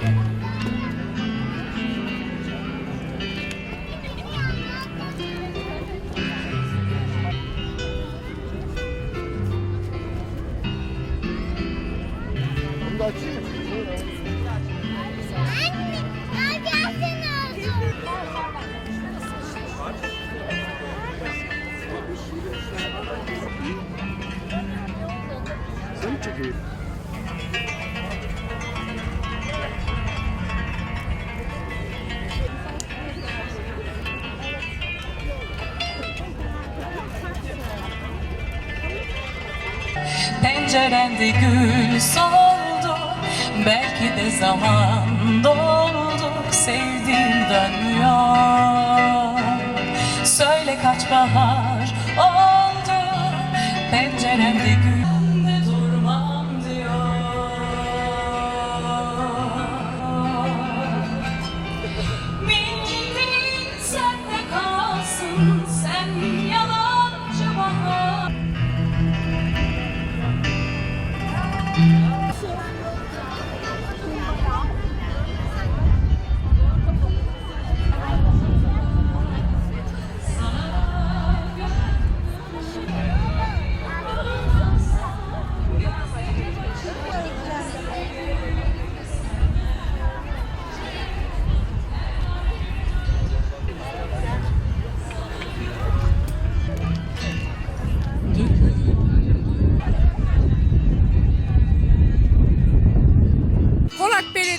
Bunu da açayım mı? Anne, gel gelsene oğlum. Pencerende gül soldu. Belki de zaman doldu. Sevdiğim dönmüyor Söyle kaç bahar oldu. Pencerende gül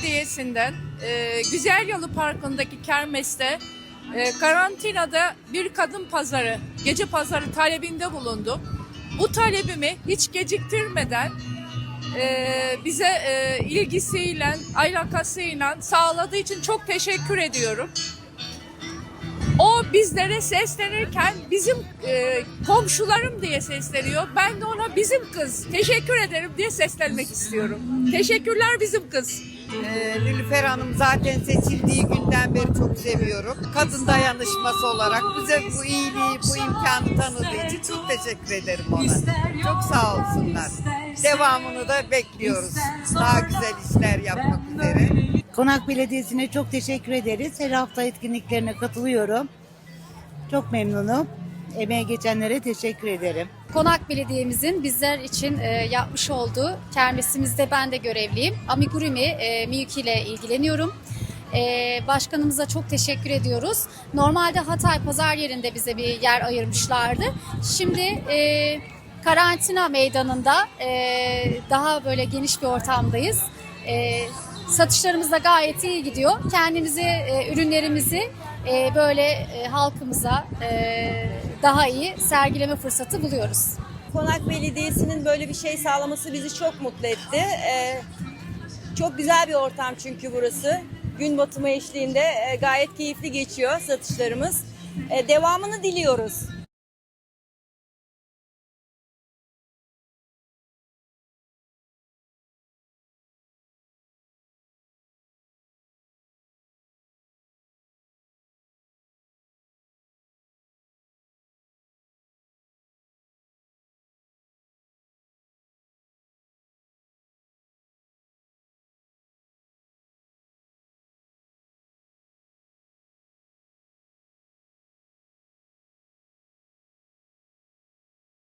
Belediyesi'nden e, Güzel Yalı Parkı'ndaki kermeste e, karantinada bir kadın pazarı, gece pazarı talebinde bulundum. Bu talebimi hiç geciktirmeden e, bize e, ilgisiyle, alakasıyla sağladığı için çok teşekkür ediyorum. O bizlere seslenirken bizim e, komşularım diye sesleniyor. Ben de ona bizim kız, teşekkür ederim diye seslenmek istiyorum. Teşekkürler bizim kız. Ee, Nilüfer Hanım zaten seçildiği günden beri çok seviyorum. Kadın dayanışması olarak bize bu iyiliği, bu imkanı tanıdığı için çok teşekkür ederim ona. Çok sağ olsunlar. Devamını da bekliyoruz. Daha güzel işler yapmak üzere. Konak Belediyesi'ne çok teşekkür ederiz. Her hafta etkinliklerine katılıyorum. Çok memnunum. Emeğe geçenlere teşekkür ederim. Konak Belediye'mizin bizler için e, yapmış olduğu kermesimizde ben de görevliyim. Amigurumi e, Miyuki ile ilgileniyorum. E, başkanımıza çok teşekkür ediyoruz. Normalde Hatay Pazar yerinde bize bir yer ayırmışlardı. Şimdi e, karantina meydanında e, daha böyle geniş bir ortamdayız. E, satışlarımız da gayet iyi gidiyor. Kendimizi, e, ürünlerimizi e, böyle e, halkımıza e, daha iyi sergileme fırsatı buluyoruz. Konak Belediyesi'nin böyle bir şey sağlaması bizi çok mutlu etti. Ee, çok güzel bir ortam çünkü burası. Gün batımı eşliğinde e, gayet keyifli geçiyor satışlarımız. E, devamını diliyoruz.